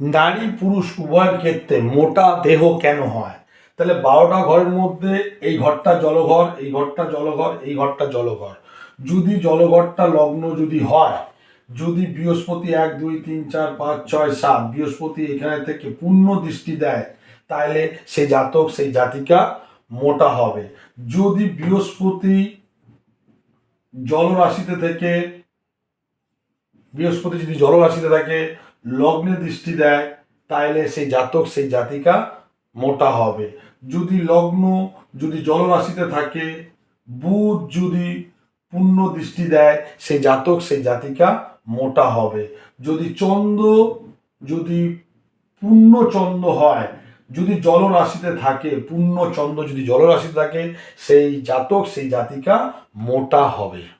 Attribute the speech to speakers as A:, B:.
A: নারী পুরুষ উভয়ের ক্ষেত্রে মোটা দেহ কেন হয়? তাহলে বারোটা ঘরের মধ্যে এই ঘরটা জলঘর, এই ঘরটা জলঘর, এই ঘরটা জলঘর। যদি জলঘরটা লগ্ন যদি হয়, যদি বৃহস্পতি এক, দুই, তিন, চার, পাঁচ, ছয়, সাত বৃহস্পতি এখানে থেকে পূর্ণ দৃষ্টি দেয়, তাহলে সে জাতক, সেই জাতিকা মোটা হবে। যদি বৃহস্পতি জলরাশিতে থেকে, বৃহস্পতি যদি জলরাশিতে থাকে লগ্নে দৃষ্টি দেয় তাহলে সেই জাতক, সেই জাতিকা মোটা হবে। যদি লগ্ন, যদি জলরাশিতে থাকে, বুধ যদি পূর্ণ দৃষ্টি দেয়, সেই জাতক, সেই জাতিকা মোটা হবে। যদি চন্দ্র, যদি পূর্ণ চন্দ্র হয়, যদি জলরাশিতে থাকে পূর্ণ চন্দ্র যদি জলরাশিতে থাকে, সেই জাতক, সেই জাতিকা মোটা হবে।